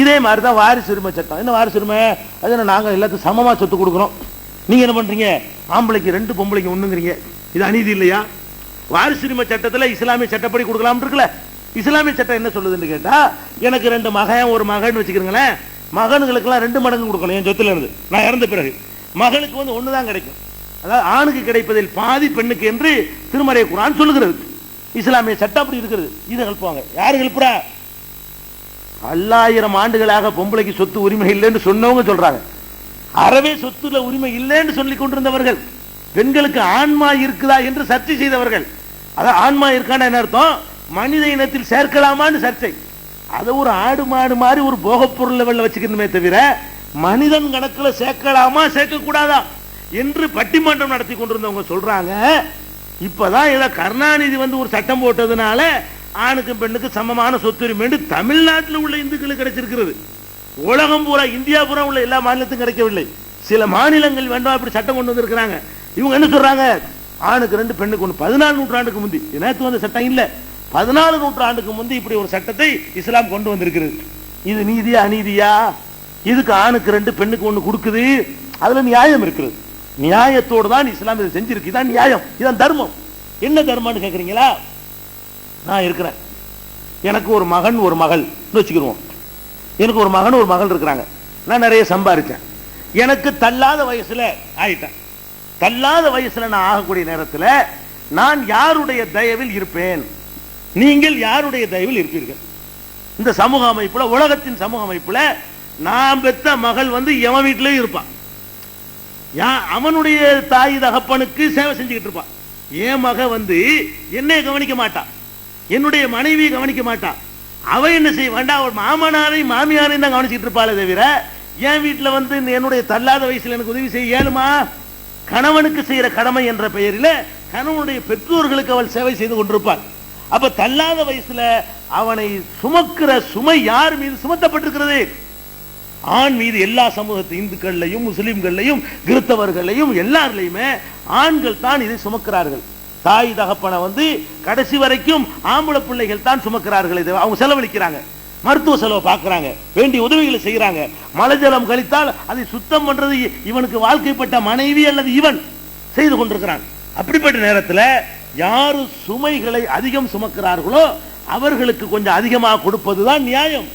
இதே மாதிரி தான் வாரிசுரிமை சட்டம். என்ன வாரிசுரிமை அது என்ன நாங்க எல்லாத்துக்கும் சமமா சொத்து கொடுக்குறோம்? நீங்க என்ன பண்றீங்க? ஆம்பளைக்கு ரெண்டு பொம்பளைக்கு ஒண்ணுங்கிறீங்க. இது அநீதி இல்லையா? வாரிசு சட்டத்தில் சட்டத்துல இஸ்லாமிய சட்டப்படி கொடுக்கலாம் இருக்குல்ல. இஸ்லாமிய சட்டம் என்ன சொல்லுதுன்னு கேட்டால் எனக்கு ரெண்டு மகன் ஒரு மகன் வச்சுக்கிறீங்களேன் மகனுங்களுக்கெல்லாம் ரெண்டு மடங்கு கொடுக்கணும் என் சொத்துல இருந்து. நான் இறந்த பிறகு. மகளுக்கு வந்து ஒண்ணுதான் கிடைக்கும். அதாவது ஆணுக்கு கிடைப்பதில் பாதி பெண்ணுக்கு என்று திருமறை குரான் சொல்லுகிறது. இஸ்லாமிய சட்டம் அப்படி இருக்கிறது இதை எழுப்புவாங்க யாரு எழுப்புறா பல்லாயிரம் ஆண்டுகளாக பொம்பளைக்கு சொத்து உரிமை இல்லைன்னு சொன்னவங்க சொல்றாங்க. அறவே சொத்துல உரிமை இல்லைன்னு சொல்லி கொண்டிருந்தவர்கள். பெண்களுக்கு ஆன்மா இருக்குதா என்று சர்ச்சை செய்தவர்கள். அதான் ஆன்மா இருக்கான்னு என்ன அர்த்தம்? மனித இனத்தில் சேர்க்கலாமான்னு சர்ச்சை. அதை ஒரு ஆடு மாடு மாதிரி ஒரு போகப் பொருள் வச்சுக்கணுமே தவிர மனிதன் கணக்கில் சேர்க்கலாமா சேர்க்க கூடாதா என்று பட்டிமன்றம் நடத்தி கொண்டிருந்தவங்க சொல்றாங்க. இப்பதான் ஏதோ கருணாநிதி வந்து ஒரு சட்டம் போட்டதுனால ஆணுக்கும் பெண்ணுக்கும் சமமான சொத்துரிமை தமிழ்நாட்டில் உள்ள இந்துக்களுக்கு கிடைச்சிருக்கிறது. உலகம் பூரா இந்தியா பூரா உள்ள எல்லா மாநிலத்துக்கும் கிடைக்கவில்லை. சில மாநிலங்கள் வேண்டாம் இப்படி சட்டம் கொண்டு வந்திருக்கிறாங்க. இவங்க என்ன சொல்றாங்க? ஆணுக்கு ரெண்டு பெண்ணுக்கு ஒன்று பதினாலு நூற்றாண்டுக்கு முந்தி. நேற்று வந்த சட்டம் இல்ல. பதினாலு நூற்றாண்டுக்கு முந்தி இப்படி ஒரு சட்டத்தை இஸ்லாம் கொண்டு வந்திருக்கிறது. இது நீதியா அநீதியா? இதுக்கு ஆணுக்கு ரெண்டு பெண்ணுக்கு ஒண்ணு கொடுக்குது. அதுல நியாயம் இருக்கிறது. நியாயத்தோடு தான் இஸ்லாம் இதை செஞ்சிருக்கு. இதான் நியாயம். இதான் தர்மம். என்ன தர்மம்னு கேட்குறீங்களா நான் இருக்கிறேன். எனக்கு ஒரு மகன் ஒரு மகள் வச்சுக்கிடுவோம் எனக்கு ஒரு மகன் ஒரு மகள் இருக்கிறாங்க. நான் நிறைய சம்பாதிச்சேன் எனக்கு தள்ளாத வயசுல ஆயிட்டேன். தள்ளாத வயசுல நான் ஆகக்கூடிய நேரத்தில் நான் யாருடைய தயவில் இருப்பேன்? நீங்கள் யாருடைய தயவில் இருப்பீர்கள்? இந்த சமூக அமைப்புல உலகத்தின் சமூக அமைப்புல நான் பெத்த மகள் வந்து எவன் வீட்டிலேயும் இருப்பான் யா- அவனுடைய தாய் தகப்பனுக்கு சேவை செஞ்சுக்கிட்டு இருப்பான் என் மக வந்து என்னை கவனிக்க மாட்டான் என்னுடைய மனைவியை கவனிக்க மாட்டான் அவ என்ன செய்ய வேண்டாம் அவள் மாமனாரையும் மாமியாரையும் தான் கவனிச்சிட்டு இருப்பாளே தவிர என் வீட்டுல வந்து இந்த என்னுடைய தள்ளாத வயசுல எனக்கு உதவி செய்ய இயலுமா? கணவனுக்கு செய்யற கடமை என்ற பெயரில கணவனுடைய பெற்றோர்களுக்கு அவள் சேவை செய்து கொண்டிருப்பாள். அப்ப தள்ளாத வயசுல அவனை சுமக்கிற சுமை யார் மீது சுமத்தப்பட்டிருக்கிறது? ஆண் மீது எல்லா சமூகத்து இந்துக்கள்லையும் முஸ்லிம்கள்லையும் கிறிஸ்தவர்களையும் எல்லாருலையுமே ஆண்கள் தான் இதை சுமக்கிறார்கள். தாய் தகப்பனை வந்து கடைசி வரைக்கும் ஆம்பளை பிள்ளைகள் தான் சுமக்கிறார்கள் இதை அவங்க செலவழிக்கிறாங்க. மருத்துவ செலவு பார்க்கறாங்க. வேண்டிய உதவிகளை செய்யறாங்க. மழை ஜலம் கழித்தால் அதை சுத்தம் பண்றது இவனுக்கு வாழ்க்கைப்பட்ட மனைவி அல்லது இவன் செய்து கொண்டிருக்கிறான். அப்படிப்பட்ட நேரத்துல யாரு சுமைகளை அதிகம் சுமக்கிறார்களோ அவர்களுக்கு கொஞ்சம் அதிகமாக கொடுப்பதுதான் நியாயம்.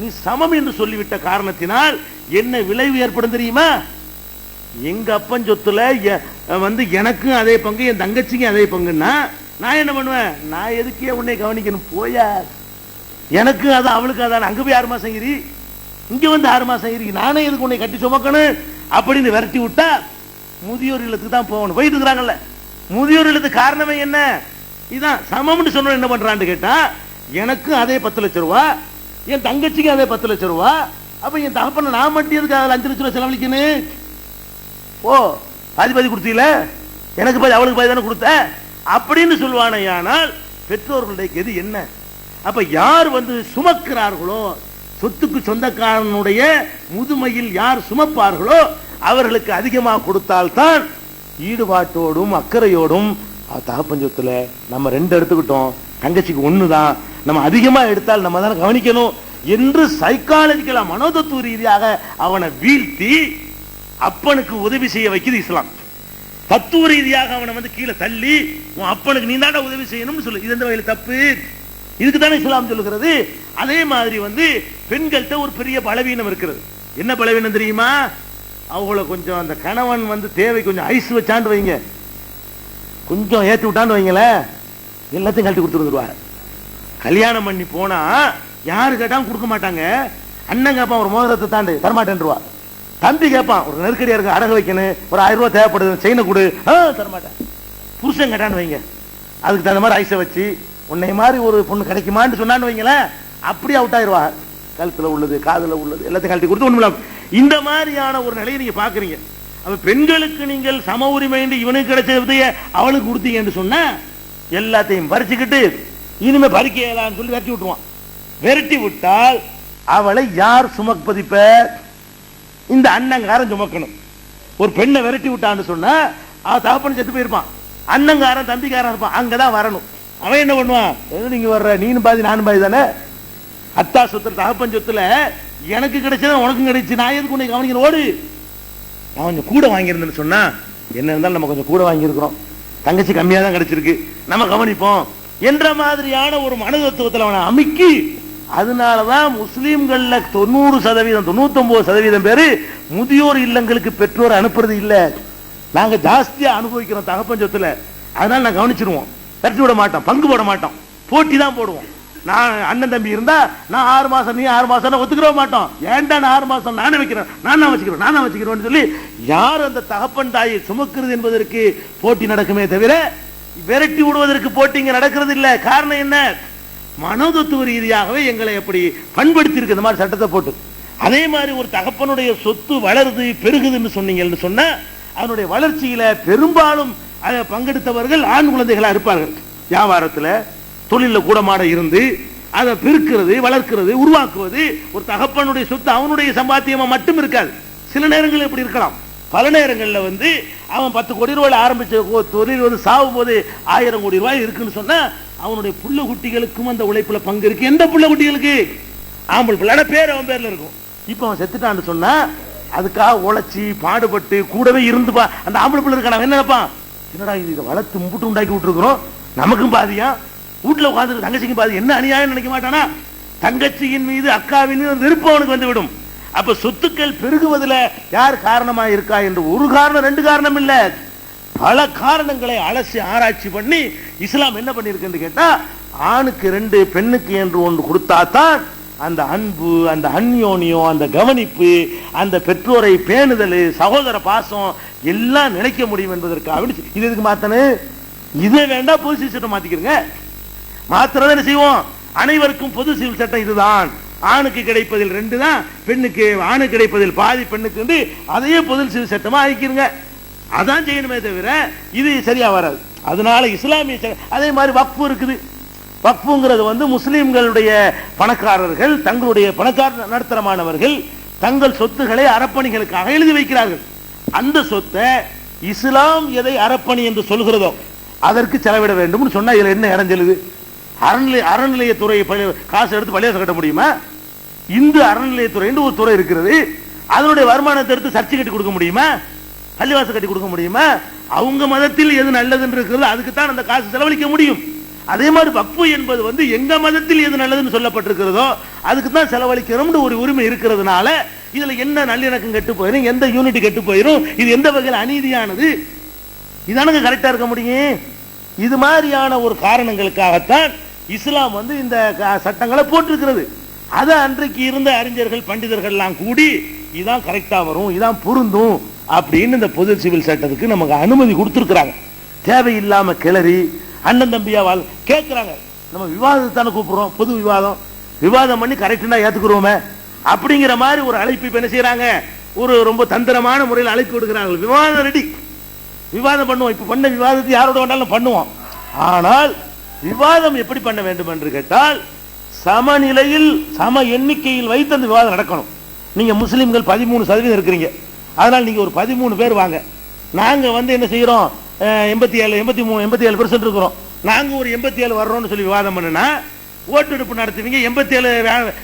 நீ சமம் என்று சொல்லிவிட்ட காரணத்தினால் என்ன விளைவு ஏற்படும் தெரியுமா? எங்க அப்பன் சொத்துல எ- வந்து எனக்கும் அதே பங்கு என் தங்கச்சிக்கும் அதே பங்குன்னா நான் என்ன பண்ணுவேன்? நான் எதுக்கே உன்னை கவனிக்கணும்? போயா. எனக்கு அது அவளுக்கு அதான். அங்க போய் ஆறு மாசம் இரு இங்க வந்து ஆறு மாசம் இரு நானே எதுக்கு உன்னை கட்டி சுமக்கணும்? அப்படின்னு விரட்டி விட்டா முதியோர் இல்லத்துக்கு தான் போகணும். போயிட்டு இருக்கிறாங்கல்ல. முதியோர் இல்லத்துக்கு காரணமே என்ன? இதான் சமம்னு சொன்ன என்ன பண்றான்னு கேட்டா எனக்கும் அதே பத்து லட்சம் ரூபா என் தங்கச்சிக்கும் அதே பத்து லட்சம் ரூபா. அப்ப என் தகப்பன நான் மட்டும் எதுக்கு அதில் அஞ்சு லட்சம் ரூபா செலவழிக்கணும்? ஓ பாதி பாதி கொடுத்தீங்கள எனக்கு பாதி அவளுக்கு பாதி தானே கொடுத்த? அப்படின்னு சொல்லுவானையானால் பெற்றோர்களுடைய கதி என்ன? அப்ப யார் வந்து சுமக்கிறார்களோ சொத்துக்கு சொந்தக்காரனுடைய முதுமையில் யார் சுமப்பார்களோ அவர்களுக்கு அதிகமாக கொடுத்தால்தான் ஈடுபாட்டோடும் அக்கறையோடும் தகப்பஞ்சத்தில் தகப்பன் சொத்துல நம்ம ரெண்டு எடுத்துக்கிட்டோம். தங்கச்சிக்கு ஒண்ணுதான். நம்ம அதிகமா எடுத்தால் நம்ம தானே கவனிக்கணும் என்று சைக்காலஜிக்கலா மனோதத்துவ ரீதியாக அவனை வீழ்த்தி அப்பனுக்கு உதவி செய்ய வைக்குது இஸ்லாம். தத்துவ ரீதியாக அவனை வந்து கீழே தள்ளி உன் அப்பனுக்கு நீ தாண்டா உதவி செய்யணும்னு சொல்லு. இது எந்த வகையில் தப்பு? இதுக்கு தானே இஸ்லாம் சொல்லுகிறது. அதே மாதிரி வந்து பெண்கள்கிட்ட ஒரு பெரிய பலவீனம் இருக்கிறது. என்ன பலவீனம் தெரியுமா? அவங்கள கொஞ்சம் அந்த கணவன் வந்து தேவை கொஞ்சம் ஐஸ் வச்சாண்டு வைங்க. கொஞ்சம் ஏத்தி விட்டான்னு வைங்களேன். எல்லாத்தையும் கழட்டி கொடுத்து கல்யாணம் பண்ணி போனா யாரு கேட்டாலும் கொடுக்க மாட்டாங்க. அண்ணன் அப்பா ஒரு மோதிரத்தை தாண்டு தரமாட்டேன்ருவா தம்பி கேட்பான் ஒரு நெருக்கடியா இருக்கு அடகு வைக்கணும் ஒரு ஆயிரம் ரூபாய் தேவைப்படுது செயினை கொடு. தரமாட்டேன். புருஷன் கேட்டான்னு வைங்க. அதுக்கு தகுந்த மாதிரி ஐசை வச்சு உன்னை மாதிரி ஒரு பொண்ணு கிடைக்குமான்னு சொன்னான்னு வைங்களேன் அப்படியே அவுட் ஆயிருவா. கழுத்துல உள்ளது காதுல உள்ளது எல்லாத்தையும் கழட்டி கொடுத்து ஒண்ணும் இந்த மாதிரியான ஒரு நிலையை நீங்க பாக்குறீங்க. அப்ப பெண்களுக்கு நீங்கள் சம உரிமை இவனுக்கு இவனுக்கு கிடைச்சதைய அவளுக்கு கொடுத்தீங்கன்னு சொன்னா எல்லாத்தையும் பறிச்சுக்கிட்டு இனிமே பறிக்கலான்னு சொல்லி விரட்டி விட்டுருவான். விரட்டி விட்டால் அவளை யார் சுமப்பதிப்ப இந்த அண்ணங்காரன் சுமக்கணும். ஒரு பெண்ணை விரட்டி விட்டான்னு சொன்னா அவன் தகப்பன் செத்து போயிருப்பான். அண்ணங்காரன் தம்பிக்காரன் இருப்பான். அங்கதான் வரணும். அவன் என்ன பண்ணுவான்? நீங்க வர்ற? நீனும் பாதி நானும் பாதி தானே? அத்தா சொத்துல தகப்பன் சொத்துல எனக்கு கிடைச்சது உனக்கும் கிடைச்சு. நான் எதுக்கு உன்னை கவனிக்கிறேன் ஓடு. நான் கொஞ்சம் கூட வாங்கியிருந்தேன்னு சொன்னா என்ன இருந்தாலும் நம்ம கொஞ்சம் கூட வாங்கியிருக்கிறோம். தங்கச்சி கம்மியாக தான் கிடைச்சிருக்கு. நம்ம கவனிப்போம். என்ற மாதிரியான ஒரு மனதத்துவத்தில் அவனை அமுக்கி அதனாலதான் முஸ்லீம்கள்ல தொண்ணூறு சதவீதம் தொண்ணூத்தொன்பது சதவீதம் பேரு முதியோர் இல்லங்களுக்கு பெற்றோர் அனுப்புறது இல்ல. நாங்க ஜாஸ்தியா அனுபவிக்கிறோம் தகப்பன் சொத்துல. அதனால நான் கவனிச்சிருவோம். தட்டி விட மாட்டோம் பங்கு போட மாட்டோம். போட்டி தான் போடுவோம். நான் அண்ணன் தம்பி இருந்தா நான் ஆறு மாசம் நீ ஆறு மாசம் ஒத்துக்கிற மாட்டோம். ஏன்டா நான் ஆறு மாசம் நானே வைக்கிறேன் நான் தான் வச்சுக்கிறேன் நான் வச்சுக்கிறேன்னு சொல்லி யார் அந்த தகப்பன் தாயை சுமக்கிறது என்பதற்கு போட்டி நடக்குமே தவிர விரட்டி விடுவதற்கு போட்டி இங்க நடக்கிறது இல்ல. காரணம் என்ன? மனோதத்துவ ரீதியாகவே எங்களை எப்படி பண்படுத்தி இருக்கு இந்த மாதிரி சட்டத்தை போட்டு. அதே மாதிரி ஒரு தகப்பனுடைய சொத்து வளருது பெருகுதுன்னு சொன்னீங்கன்னு சொன்னா அதனுடைய வளர்ச்சியில பெரும்பாலும் அதை பங்கெடுத்தவர்கள் ஆண் குழந்தைகளா இருப்பார்கள். வியாபாரத்துல தொழில கூடமாட இருந்து அதை பெருக்கிறது வளர்க்கிறது உருவாக்குவது ஒரு தகப்பனுடைய சொத்து அவனுடைய சம்பாத்தியமா மட்டும் இருக்காது. சில நேரங்கள் இப்படி இருக்கலாம். பல நேரங்கள்ல வந்து அவன் பத்து கோடி ரூபாய் ஆரம்பிச்ச தொழில் வந்து சாகும் போது ஆயிரம் கோடி ரூபாய் இருக்குன்னு சொன்னா அவனுடைய புள்ள குட்டிகளுக்கும் அந்த உழைப்புல பங்கு இருக்கு. எந்த புள்ள குட்டிகளுக்கு? ஆம்பளை பிள்ளை. பேர் அவன் பேர்ல இருக்கும். இப்போ அவன் செத்துட்டான்னு சொன்னா அதுக்காக உழைச்சி பாடுபட்டு கூடவே இருந்துப்பா அந்த ஆம்பளை பிள்ளை இருக்கான். அவன் என்ன நினைப்பான்? என்னடா இது இதை வளர்த்து முட்டு உண்டாக்கி விட்டுருக்குறோம். நமக்கும் பாதியா? வீட்டில் உட்காந்துருக்கு தங்கச்சிக்கும் பாதி. என்ன அநியாயம் நினைக்க மாட்டானா? தங்கச்சியின் மீது அக்காவின் மீது விருப்பம் அவனுக்கு வந்து விடும் அப்ப சொத்துக்கள் பெருகுவதுல யார் காரணமா இருக்கா என்று ஒரு காரணம் ரெண்டு காரணம் இல்ல. பல காரணங்களை அலசி ஆராய்ச்சி பண்ணி இஸ்லாம் என்ன பண்ணிருக்குன்னு கேட்டா ஆணுக்கு ரெண்டு பெண்ணுக்கு என்று ஒன்று கொடுத்தாதான் அந்த அன்பு அந்த அந்யோனியம் அந்த கவனிப்பு அந்த பெற்றோரை பேணுதல் சகோதர பாசம் எல்லாம் நினைக்க முடியும் என்பதற்காக இது எதுக்கு மாத்தனு? இதை வேண்டாம் பொது சிவில் சட்டம் மாத்திக்கிறங்க. மாத்திரதான் செய்வோம். அனைவருக்கும் பொது சிவில் சட்டம் இதுதான். ஆணுக்கு கிடைப்பதில் ரெண்டு தான் பெண்ணுக்கு ஆணுக்கு கிடைப்பதில் பாதி பெண்ணுக்கு வந்து அதையே பொது சிறு சட்டமா ஆக்கிருங்க. அதான் செய்யணுமே தவிர இது சரியா வராது. அதனால இஸ்லாமிய அதே மாதிரி வக்ஃபு இருக்குது. வக்ஃபுங்கிறது வந்து முஸ்லீம்களுடைய பணக்காரர்கள் தங்களுடைய பணக்கார நடுத்தரமானவர்கள் தங்கள் சொத்துக்களை அறப்பணிகளுக்காக எழுதி வைக்கிறார்கள். அந்த சொத்தை இஸ்லாம் எதை அறப்பணி என்று சொல்கிறதோ அதற்கு செலவிட வேண்டும் சொன்னா இதுல என்ன இறஞ்சலுது அறநிலை அறநிலையத்துறை காசு எடுத்து பள்ளியாசம் கட்ட முடியுமா? இந்து அறநிலையத்துறை என்று ஒரு துறை இருக்கிறது. அதனுடைய வருமானத்தை எடுத்து சர்ச்சை கட்டி கொடுக்க முடியுமா? பள்ளிவாசம் கட்டி கொடுக்க முடியுமா? அவங்க மதத்தில் எது நல்லதுன்னு இருக்கிறது அதுக்கு தான் அந்த காசு செலவழிக்க முடியும். அதே மாதிரி வக்ஃபு என்பது வந்து எங்க மதத்தில் எது நல்லதுன்னு சொல்லப்பட்டிருக்கிறதோ அதுக்கு தான் செலவழிக்கணும்னு ஒரு உரிமை இருக்கிறதுனால இதுல என்ன நல்லிணக்கம் கெட்டு போயிடும் எந்த யூனிட் கெட்டு போயிடும் இது எந்த வகையில் அநீதியானது? இதானுங்க கரெக்டா இருக்க முடியும். இது மாதிரியான ஒரு காரணங்களுக்காகத்தான் இஸ்லாம் வந்து இந்த க- சட்டங்களை போட்டிருக்கிறது. அதை அன்றைக்கு இருந்த அறிஞர்கள் பண்டிதர்கள் எல்லாம் கூடி இதான் கரெக்டா வரும் இதான் பொருந்தும் அப்படின்னு இந்த பொது சிவில் சட்டத்துக்கு நமக்கு அனுமதி கொடுத்துருக்குறாங்க. தேவையில்லாம கிளறி அண்ணன் தம்பியா வாழ் கேட்குறாங்க நம்ம விவாதத்தானே கூப்பிடுறோம் பொது விவாதம். விவாதம் பண்ணி கரெக்டா ஏத்துக்குறோமே. அப்படிங்கிற மாதிரி ஒரு அழைப்பு இப்ப என்ன செய்யறாங்க? ஒரு ரொம்ப தந்திரமான முறையில் அழைப்பு கொடுக்குறாங்க விவாதம் ரெடி விவாதம் பண்ணுவோம். இப்ப பண்ண விவாதத்தை யாரோட வேணாலும் பண்ணுவோம். ஆனால் விவாதம் எப்படி பண்ண வேண்டும் என்று கேட்டால் சமநிலையில் சம எண்ணிக்கையில் வைத்து அந்த விவாதம் நடக்கணும். நீங்க முஸ்லீம்கள் பதிமூணு சதவீதம் இருக்கிறீங்க. அதனால் நீங்க ஒரு பதிமூணு பேர் வாங்க. நாங்க வந்து என்ன செய்யறோம்? எண்பத்தி ஏழு எண்பத்தி மூணு எண்பத்தி ஏழு பெர்சன்ட் இருக்கிறோம். நாங்க ஒரு எண்பத்தி ஏழு வர்றோம்னு சொல்லி விவாதம் பண்ணுனா ஓட்டெடுப்பு நடத்துவீங்க எண்பத்தி ஏழு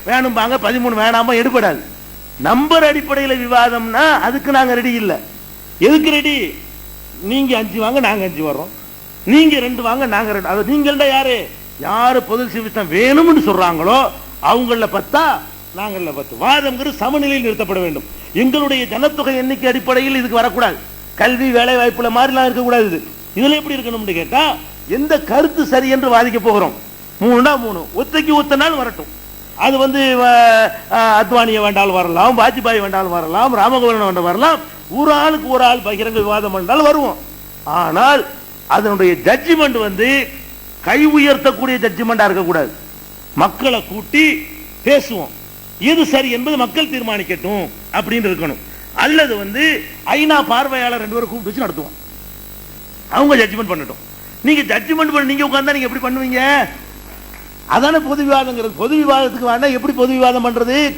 வேணும்பாங்க பதிமூணு வேணாம எடுபடாது. நம்பர் அடிப்படையில் விவாதம்னா அதுக்கு நாங்க ரெடி இல்லை. எதுக்கு ரெடி நீங்க அஞ்சு வாங்க நாங்க அஞ்சு வர்றோம். நீங்க ரெண்டு வாங்க நாங்க ரெண்டு. அது நீங்கள்ட யாரு? யாரு பொது சிவிஸ்டம் வேணும்னு சொல்றாங்களோ அவங்கள பத்தா நாங்கள பத்து. வாதம்ங்கிறது சமநிலையில் நிறுத்தப்பட வேண்டும். எங்களுடைய ஜனத்தொகை எண்ணிக்கை அடிப்படையில் இதுக்கு வரக்கூடாது. கல்வி வேலை வாய்ப்புல மாதிரிலாம் இருக்கக்கூடாது இது. இதுல எப்படி இருக்கணும்னு கேட்டா எந்த கருத்து சரி என்று வாதிக்க போகிறோம். மூணுனா மூணு. ஒத்தைக்கு ஒத்த நாள் வரட்டும். அது வந்து அஹ், அஹ், அத்வானியை வேண்டாலும் வரலாம் வாஜ்பாய் வேண்டாலும் வரலாம் ராமகோபாலன் வேண்டாம் வரலாம். ஒரு ஆளுக்கு ஒரு ஆள் பகிரங்க விவாதம் பண்ணாலும் வருவோம். ஆனால் அதனுடைய ஜட்ஜ்மெண்ட் வந்து கை உயர்த்தக்கூடிய ஜட்ஜ்மெண்டா இருக்கக்கூடாது. மக்களை கூட்டி பேசுவோம். எது சரி என்பது மக்கள் தீர்மானிக்கட்டும் அப்படின்னு இருக்கணும். அல்லது வந்து ஐநா பார்வையாளர் ரெண்டு பேரும் கூப்பிட்டு வச்சு நடத்துவோம். அவங்க ஜட்ஜ்மெண்ட் பண்ணட்டும். நீங்க ஜட்ஜ்மெண்ட் பண்ண நீங்க உட்கார்ந்தா நீங்க எப்படி பண்ணுவீங்க? அதான பொது விவாதங்கிறது. பொது விவாதத்துக்கு வேண்டாம் எப்படி பொது விவாதம் பண்றது?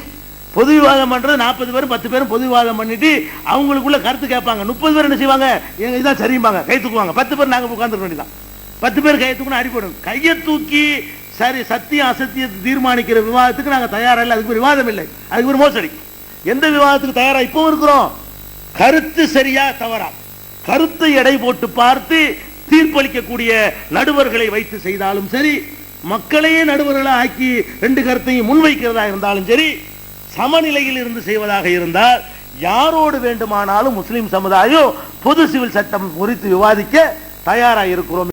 பொது விவாதம் பண்றது நாற்பது பேரும் பத்து பேரும் பொது விவாதம் பண்ணிட்டு அவங்களுக்குள்ள கருத்து கேட்பாங்க. முப்பது பேர் என்ன செய்வாங்க? எங்க இதான் சரிம்பாங்க. கை தூக்குவாங்க. பத்து பேர் நாங்க உட்காந்துருக்க வேண்டியதான் பத்து பேர் கையை தூக்கணும் அடிப்படும் கையை தூக்கி சரி சத்தியம் அசத்தியத்தை தீர்மானிக்கிற விவாதத்துக்கு நாங்க தயாரா இல்லை. அதுக்கு ஒரு விவாதம் இல்லை. அதுக்கு ஒரு மோசடி. எந்த விவாதத்துக்கு தயாரா இப்போ இருக்கிறோம்? கருத்து சரியா தவறா? கருத்தை எடை போட்டு பார்த்து தீர்ப்பளிக்கக்கூடிய நடுவர்களை வைத்து செய்தாலும் சரி மக்களையே நடுவர்களாக ஆக்கி ரெண்டு கருத்தையும் முன்வைக்கிறதா இருந்தாலும் சரி சமநிலையில் இருந்து செய்வதாக இருந்தால் யாரோடு வேண்டுமானாலும் முஸ்லிம் சமுதாயம் பொது சிவில் சட்டம் குறித்து விவாதிக்க தயாராக இருக்கிறோம்